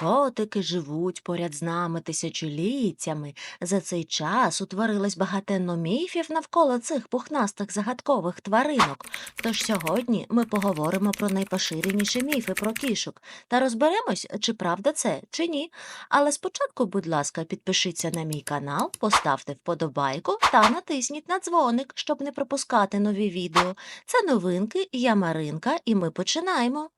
Котики живуть поряд з нами тисячоліттями. За цей час утворилось багатенно міфів навколо цих пухнастих загадкових тваринок. Тож сьогодні ми поговоримо про найпоширеніші міфи про кішок та розберемось, чи правда це, чи ні. Але спочатку, будь ласка, підпишіться на мій канал, поставте вподобайку та натисніть на дзвоник, щоб не пропускати нові відео. Це новинки, я Маринка, і ми починаємо.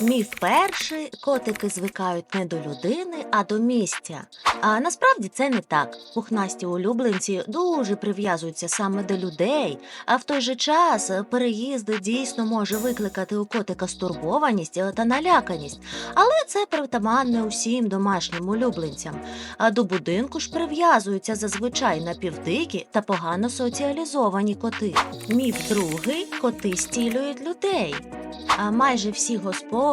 Міф перший котики звикають не до людини, а до місця. А насправді це не так. Пухнасті улюбленці дуже прив'язуються саме до людей, а в той же час переїзди дійсно може викликати у котика стурбованість та наляканість. Але це притаманне усім домашнім улюбленцям. А до будинку ж прив'язуються зазвичай напівдикі та погано соціалізовані коти. Міф другий коти стілюють людей. А майже всі господарі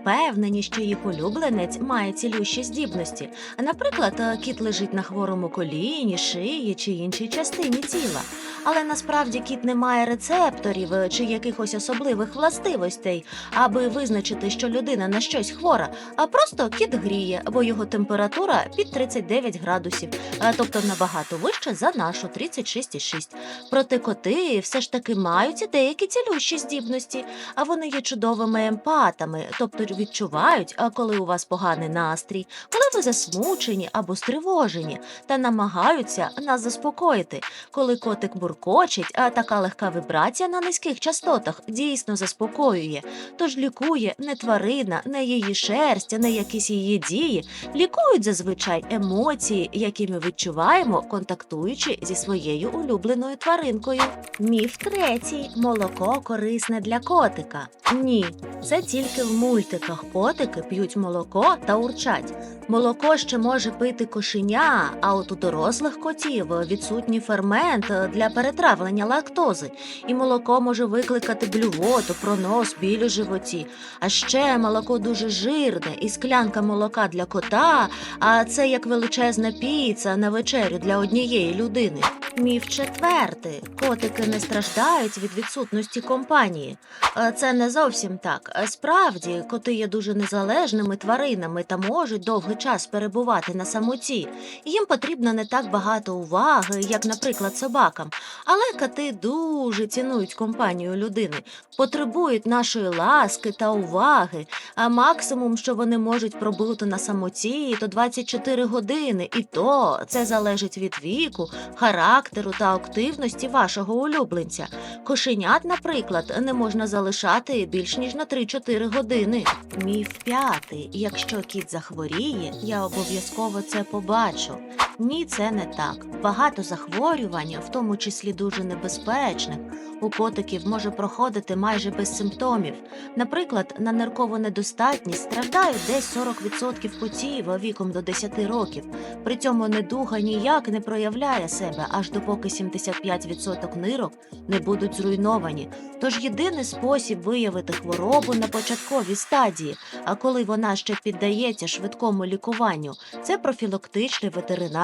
впевнені, що їх улюбленець має цілющі здібності. Наприклад, е, кіт лежить на хворому коліні, шиї чи іншій частині тіла. Але насправді кіт не має рецепторів е, чи якихось особливих властивостей, аби визначити, що людина на щось хвора, а просто кіт гріє, бо його температура під 39 градусів, е, тобто набагато вище за нашу 36,6. Проте коти все ж таки мають деякі цілющі здібності, а вони є чудовими емпатами, тобто відчувають, а коли у вас поганий настрій, коли ви засмучені або стривожені, та намагаються нас заспокоїти. Коли котик буркочить, а така легка вібрація на низьких частотах дійсно заспокоює. Тож лікує не тварина, не її шерсть, не якісь її дії, лікують зазвичай емоції, які ми відчуваємо, контактуючи зі своєю улюбленою тваринкою. Міф третій молоко корисне для котика. Ні, це тільки в мультиках котики п'ють молоко та урчать. Молоко ще може пити кошеня, а от у дорослих котів відсутній фермент для перетравлення лактози, і молоко може викликати блювоту, пронос, біль у животі. А ще молоко дуже жирне, і склянка молока для кота, а це як величезна піца на вечерю для однієї людини. Міф четвертий. Котики не страждають від відсутності компанії. Е, Це не зовсім так. Е, Справді, коти є дуже незалежними тваринами та можуть довгий час перебувати на самоті. Їм потрібно не так багато уваги, як, наприклад, собакам. Але коти дуже цінують компанію людини, потребують нашої ласки та уваги. А максимум, що вони можуть пробути на самоті, то 24 години, і то це залежить від віку, характеру та активності вашого улюбленця. Кошенят, наприклад, не можна залишати більш ніж на 3-4 години. Міф п'ятий. Якщо кіт захворіє, я обов'язково це побачу. Ні, це не так. Багато захворювань, в тому числі дуже небезпечних, у котиків може проходити майже без симптомів. Наприклад, на ниркову недостатність страждають десь 40% котів віком до 10 років. При цьому недуга ніяк не проявляє себе, аж допоки 75% нирок не будуть зруйновані. Тож єдиний спосіб виявити хворобу на початковій стадії, а коли вона ще піддається швидкому лікуванню, це профілактичний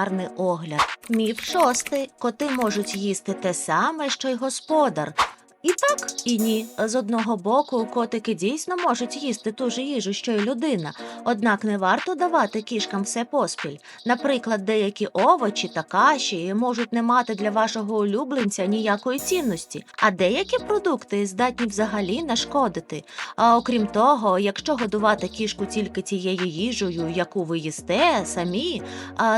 ветеринарний огляд. Міф шостий. Коти можуть їсти те саме, що й господар. І так, і ні. З одного боку, котики дійсно можуть їсти ту ж їжу, що й людина, однак не варто давати кішкам все поспіль. Наприклад, деякі овочі та каші можуть не мати для вашого улюбленця ніякої цінності, а деякі продукти здатні взагалі нашкодити. А окрім того, якщо годувати кішку тільки тією їжею, яку ви їсте самі,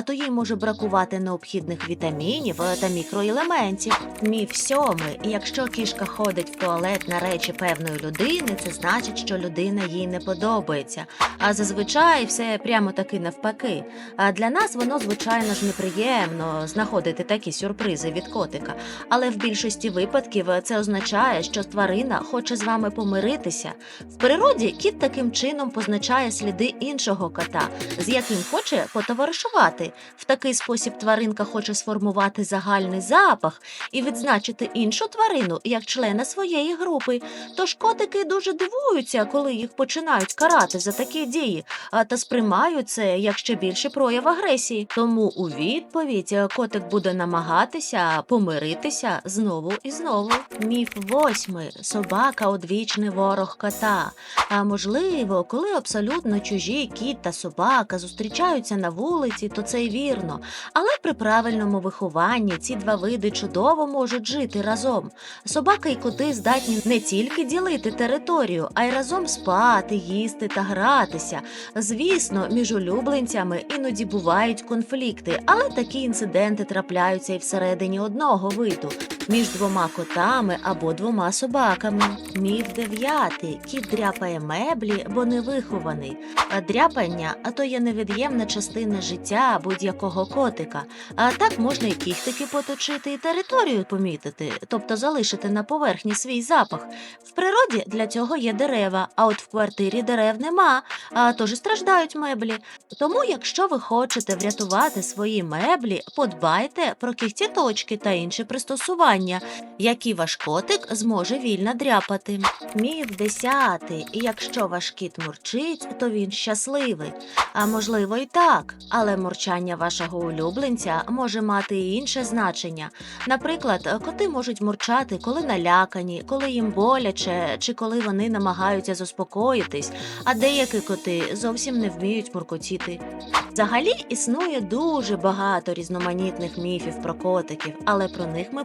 то їй може бракувати необхідних вітамінів та мікроелементів. Міф сьомий. Якщо кішка ходить в туалет на речі певної людини, це значить, що людина їй не подобається. А зазвичай все прямо таки навпаки. А для нас воно, звичайно ж, неприємно знаходити такі сюрпризи від котика. Але в більшості випадків це означає, що тварина хоче з вами помиритися. В природі кіт таким чином позначає сліди іншого кота, з яким хоче потоваришувати. В такий спосіб тваринка хоче сформувати загальний запах і відзначити іншу тварину як член члена своєї групи. Тож котики дуже дивуються, коли їх починають карати за такі дії, а та сприймають це як ще більше прояв агресії. Тому у відповідь е, котик буде намагатися помиритися знову і знову. Міф восьмий собака одвічний ворог кота. А можливо, коли абсолютно чужі кіт та собака зустрічаються на вулиці, то це й вірно. Але при правильному вихованні ці два види чудово можуть жити разом. Собака і коти здатні не тільки ділити територію, а й разом спати, їсти та гратися. Звісно, між улюбленцями іноді бувають конфлікти, але такі інциденти трапляються і всередині одного виду. Між двома котами або двома собаками. Міф дев'ятий. Кіт дряпає меблі, бо не вихований. А дряпання а то є невід'ємна частина життя будь-якого котика. А так можна і кіхтики поточити, і територію помітити, тобто залишити на поверхні свій запах. В природі для цього є дерева, а от в квартирі дерев нема, а тож і страждають меблі. Тому, якщо ви хочете врятувати свої меблі, подбайте про кіхтіточки та інші пристосування, які ваш котик зможе вільно дряпати. Міф десятий. Якщо ваш кіт мурчить, то він щасливий. А можливо і так, але мурчання вашого улюбленця може мати і інше значення. Наприклад, коти можуть мурчати, коли налякані, коли їм боляче, чи коли вони намагаються заспокоїтись, а деякі коти зовсім не вміють муркотіти. Взагалі існує дуже багато різноманітних міфів про котиків, але про них ми